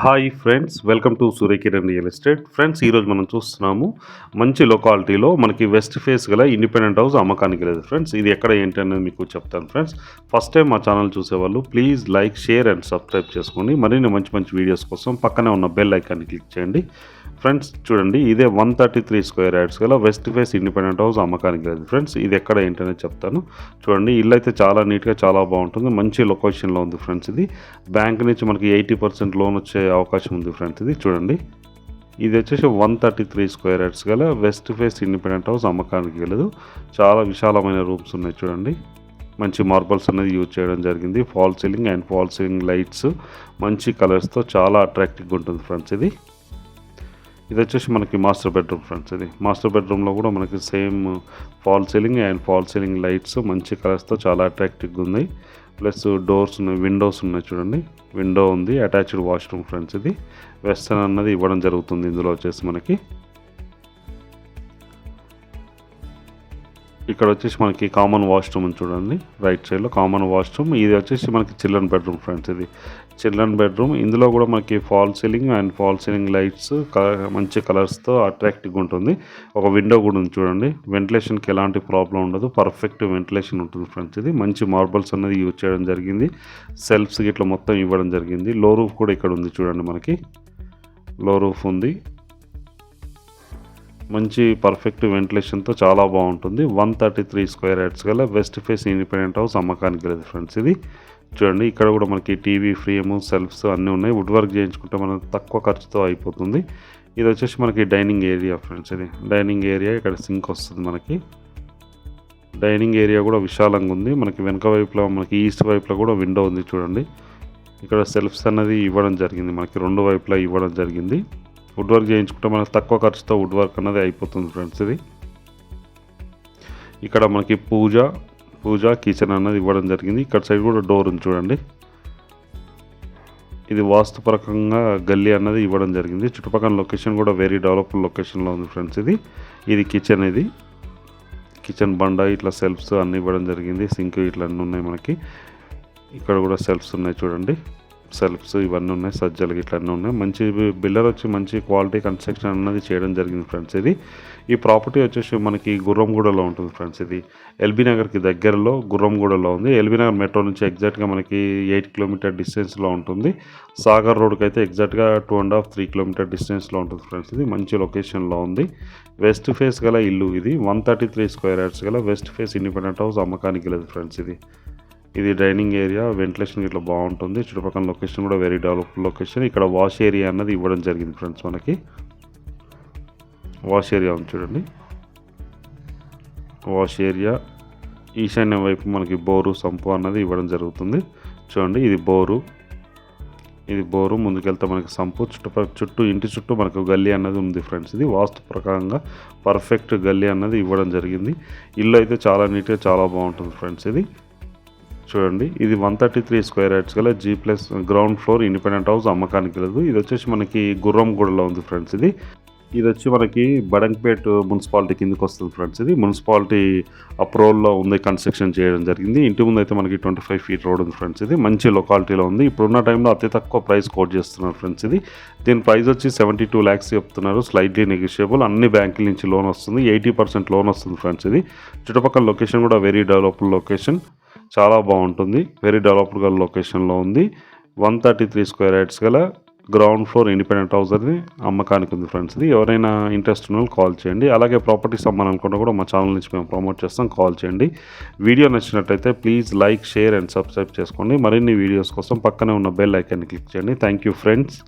Hi friends welcome to Suryakiran real estate. Friends ఈరోజు మనం చూస్తున్నాము మంచి లొకాలిటీలో మనకి వెస్ట్ ఫేస్ గల ఇండిపెండెంట్ హౌస్ అమ్మకానికి లేదు ఫ్రెండ్స్. ఇది ఎక్కడ ఏంటి అనేది మీకు చెప్తాను ఫ్రెండ్స్. ఫస్ట్ టైం మా ఛానల్ చూసేవాళ్ళు please like share and subscribe చేసుకోండి మరిన్ని మంచి మంచి వీడియోస్ కోసం పక్కనే ఉన్న బెల్ ఐకాన్ని క్లిక్ చేయండి. ఫ్రెండ్స్ చూడండి ఇదే one thirty three square yards గల వెస్ట్ ఫేస్ ఇండిపెండెంట్ హౌస్ అమ్మకానికి లేదు ఫ్రెండ్స్. ఇది ఎక్కడ ఏంటనేది చెప్తాను. చూడండి ఇల్లు అయితే చాలా నీట్గా చాలా బాగుంటుంది. మంచి లొకేషన్లో ఉంది ఫ్రెండ్స్ ఇది. బ్యాంక్ నుంచి మనకి ఎయిటీ పర్సెంట్ లోన్ వచ్చే అవకాశం ఉంది ఫ్రెండ్స్ ఇది. చూడండి. ఇది వచ్చేసి one thirty three square yards గల వెస్ట్ ఫేస్ ఇండిపెండెంట్ హౌస్ అమ్మకానికి వెళ్ళదు చాలా విశాలమైన రూమ్స్ ఉన్నాయి చూడండి. మంచి మార్బల్స్ అనేది యూజ్ చేయడం జరిగింది. Fall ceiling and fall ceiling lights మంచి కలర్స్తో చాలా అట్రాక్టివ్గా ఉంటుంది ఫ్రెండ్స్ ఇది. ఇది వచ్చేసి మనకి మాస్టర్ బెడ్రూమ్ ఫ్రెండ్స్ ఇది. మాస్టర్ బెడ్రూమ్లో కూడా మనకి same fall ceiling and fall ceiling lights మంచి కలర్స్తో చాలా అట్రాక్టివ్గా ఉంది. ప్లస్ డోర్స్ ఉన్నాయి విండోస్ ఉన్నాయి చూడండి. విండో ఉంది అటాచ్డ్ వాష్రూమ్ ఫ్రెండ్స్ ఇది. వెస్టర్న్ అన్నది ఇవ్వడం జరుగుతుంది ఇందులో వచ్చేసి మనకి. ఇక్కడ వచ్చేసి మనకి కామన్ వాష్రూమ్ ఉంది చూడండి. రైట్ సైడ్లో కామన్ వాష్రూమ్ ఇది వచ్చేసి మనకి చిల్డ్రన్ బెడ్రూమ్ ఫ్రెండ్స్ ఇది చిల్డ్రన్ బెడ్రూమ్ ఇందులో కూడా మనకి fall ceiling and fall ceiling lights మంచి కలర్స్తో అట్రాక్టివ్గా ఉంటుంది. ఒక విండో కూడా ఉంది చూడండి. వెంటిలేషన్కి ఎలాంటి ప్రాబ్లం ఉండదు. పర్ఫెక్ట్ వెంటిలేషన్ ఉంటుంది ఫ్రెండ్స్ ఇది మంచి మార్బల్స్ అనేది యూజ్ చేయడం జరిగింది. సెల్ఫ్స్ ఇట్లా మొత్తం ఇవ్వడం జరిగింది. లో రూఫ్ కూడా ఇక్కడ ఉంది చూడండి మనకి. లో రూఫ్ ఉంది. మంచి పర్ఫెక్ట్ వెంటిలేషన్తో చాలా బాగుంటుంది. One thirty three square yards గల వెస్ట్ ఫేస్ ఇండిపెండెంట్ హౌస్ అమ్మకానికి లేదు ఫ్రెండ్స్ ఇది. చూడండి ఇక్కడ కూడా మనకి టీవీ ఫ్రేమ్ సెల్ఫ్స్ అన్నీ ఉన్నాయి. వుడ్ వర్క్ చేయించుకుంటే మనకు తక్కువ ఖర్చుతో అయిపోతుంది. ఇది వచ్చేసి మనకి డైనింగ్ ఏరియా ఫ్రెండ్స్ ఇది. డైనింగ్ ఏరియా ఇక్కడ సింక్ వస్తుంది మనకి. డైనింగ్ ఏరియా కూడా విశాలంగా ఉంది. మనకి వెనక వైపులో మనకి ఈస్ట్ వైపులో కూడా విండో ఉంది చూడండి. ఇక్కడ సెల్ఫ్స్ అనేది ఇవ్వడం జరిగింది. మనకి రెండు వైపులా ఇవ్వడం జరిగింది. వుడ్ వర్క్ చేయించుకుంటే మనకు తక్కువ ఖర్చుతో వుడ్ వర్క్ అనేది అయిపోతుంది ఫ్రెండ్స్ ఇది. ఇక్కడ మనకి పూజ పూజ కిచెన్ అన్నది ఇవ్వడం జరిగింది. ఇక్కడ సైడ్ కూడా డోర్ ఉంది చూడండి. ఇది వాస్తుపరకంగా గల్లీ అన్నది ఇవ్వడం జరిగింది. చుట్టుపక్కల లొకేషన్ కూడా వెరీ డెవలప్డ్ లొకేషన్లో ఉంది ఫ్రెండ్స్ ఇది. ఇది కిచెన్ ఇది. కిచెన్ బండ ఇట్లా సెల్ఫ్స్ అన్నీ ఇవ్వడం జరిగింది. సింక్ ఇట్లా అన్నీ ఉన్నాయి మనకి. ఇక్కడ కూడా సెల్ఫ్స్ ఉన్నాయి చూడండి. సెల్ఫ్స్ ఇవన్నీ ఉన్నాయి సజ్జలు ఇట్లా అన్నీ ఉన్నాయి. మంచి బిల్డర్ వచ్చి మంచి క్వాలిటీ కన్స్ట్రక్షన్ అన్నది చేయడం జరిగింది ఫ్రెండ్స్ ఇది ఈ ప్రాపర్టీ వచ్చేసి మనకి గుర్రంగూడలో ఉంటుంది ఫ్రెండ్స్ ఇది ఎల్బీ నగర్కి దగ్గరలో గుర్రంగూడలో ఉంది. ఎల్బీ నగర్ మెట్రో నుంచి ఎగ్జాక్ట్గా మనకి ఎయిట్ కిలోమీటర్ డిస్టెన్స్లో ఉంటుంది. సాగర్ రోడ్కి అయితే ఎగ్జాక్ట్గా two and half three kilometer డిస్టెన్స్లో ఉంటుంది ఫ్రెండ్స్ ఇది మంచి లొకేషన్లో ఉంది. వెస్ట్ ఫేస్ గల ఇల్లు ఇది. One thirty three square yards గల వెస్ట్ ఫేస్ ఇండిపెండెంట్ హౌస్ అమ్మకానికి లేదు ఫ్రెండ్స్ ఇది ఇది డైనింగ్ ఏరియా వెంటిలేషన్ ఇట్లా బాగుంటుంది. చుట్టుపక్కల లొకేషన్ కూడా వెరీ డెవలప్ లొకేషన్ ఇక్కడ వాష్ ఏరియా అన్నది ఇవ్వడం జరిగింది ఫ్రెండ్స్ మనకి. వాష్ ఏరియా ఉంది చూడండి. వాష్ ఏరియా ఈశాన్య వైపు మనకి బోరు సంపు అన్నది ఇవ్వడం జరుగుతుంది. చూడండి ఇది బోరు. ఇది బోరు ముందుకెళ్తే మనకి సంపు. చుట్టుపక్క చుట్టూ ఇంటి చుట్టూ మనకు గల్లీ అన్నది ఉంది ఫ్రెండ్స్ ఇది వాస్తు ప్రకారంగా పర్ఫెక్ట్ గల్లీ అన్నది ఇవ్వడం జరిగింది. ఇల్లు అయితే చాలా నీట్గా చాలా బాగుంటుంది ఫ్రెండ్స్ ఇది చూడండి. ఇది one thirty three square yards గల G plus ground floor independent house అమ్మకానికి లేదు. ఇది వచ్చేసి మనకి గుర్రంగూడలో ఉంది ఫ్రెండ్స్ ఇది. ఇది వచ్చి మనకి బడంగ్పేట్ మున్సిపాలిటీ కిందకి వస్తుంది ఫ్రెండ్స్ ఇది. మున్సిపాలిటీ అప్రూవల్లో ఉంది కన్స్ట్రక్షన్ చేయడం జరిగింది. ఇంటి ముందు అయితే మనకి ట్వంటీ ఫైవ్ ఫీట్ రోడ్ ఉంది ఫ్రెండ్స్ ఇది. మంచి లొకాలిటీలో ఉంది. ఇప్పుడున్న టైంలో అతి తక్కువ ప్రైస్ కోట్ చేస్తున్నారు ఫ్రెండ్స్ ఇది. దీని ప్రైస్ వచ్చి సెవెంటీ టూ ల్యాక్స్ చెప్తున్నారు. Slightly negotiable. అన్ని బ్యాంకుల నుంచి లోన్ వస్తుంది. ఎయిటీ పర్సెంట్ లోన్ వస్తుంది ఫ్రెండ్స్ ఇది. చుట్టుపక్కల లొకేషన్ కూడా వెరీ డెవలప్డ్ లొకేషన్. చాలా బాగుంటుంది. వెరీ డెవలప్డ్ గల లొకేషన్లో ఉంది. One thirty three square yards గల గ్రౌండ్ ఫ్లోర్ ఇండిపెండెంట్ హౌస్ అది అమ్మకానికి ఉంది ఫ్రెండ్స్ ఇది ఎవరైనా ఇంట్రెస్ట్ ఉన్న కాల్ చేయండి. అలాగే ప్రాపర్టీస్ అమ్మాలనుకుంటే కూడా మా ఛానల్ నుంచి మేము ప్రమోట్ చేస్తాం. కాల్ చేయండి. వీడియో నచ్చినట్టయితే please like share and subscribe చేసుకోండి. మరిన్ని వీడియోస్ కోసం పక్కనే ఉన్న బెల్ ఐకాన్ని క్లిక్ చేయండి. Thank you friends